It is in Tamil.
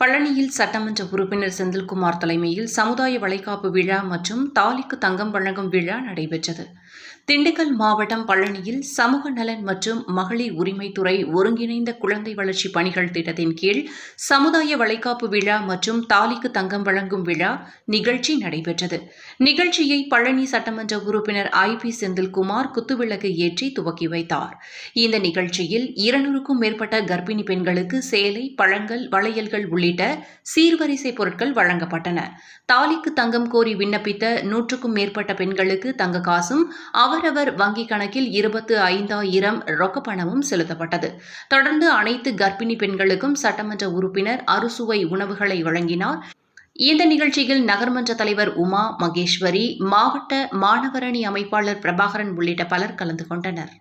பழனியில் சட்டமன்ற உறுப்பினர் செந்தில்குமார் தலைமையில் சமுதாய வளைகாப்பு விழா மற்றும் தாலிக்கு தங்கம் வழங்கும் விழா நடைபெற்றது. திண்டுக்கல் மாவட்டம் பழனியில் சமூக நலன் மற்றும் மகளிர் உரிமைத்துறை ஒருங்கிணைந்த குழந்தை வளர்ச்சி பணிகள் திட்டத்தின் கீழ் சமுதாய வளைகாப்பு விழா மற்றும் தாலிக்கு தங்கம் வழங்கும் விழா நிகழ்ச்சி நடைபெற்றது. நிகழ்ச்சியை பழனி சட்டமன்ற உறுப்பினர் ஐ. பி. செந்தில்குமார் குத்துவிளக்கு ஏற்றி துவக்கி வைத்தார். இந்த நிகழ்ச்சியில் இருநூறுக்கும் மேற்பட்ட கர்ப்பிணி பெண்களுக்கு சேலை பழங்கள் வளையல்கள் உள்ளிட்ட உள்ளிட்ட சீர்வரிசை பொருட்கள் வழங்கப்பட்டன. தாலிக்கு தங்கம் கோரி விண்ணப்பித்த நூற்றுக்கும் மேற்பட்ட பெண்களுக்கு தங்க காசும் அவரவர் வங்கிக் கணக்கில் இருபத்து ஐந்தாயிரம் ரொக்க பணமும் செலுத்தப்பட்டது. தொடர்ந்து அனைத்து கர்ப்பிணி பெண்களுக்கும் சட்டமன்ற உறுப்பினர் அறுசுவை உணவுகளை வழங்கினார். இந்த நிகழ்ச்சியில் நகர்மன்ற தலைவர் உமா மகேஸ்வரி மாவட்ட மாணவரணி அமைப்பாளர் பிரபாகரன் உள்ளிட்ட பலர் கலந்து கொண்டனர்.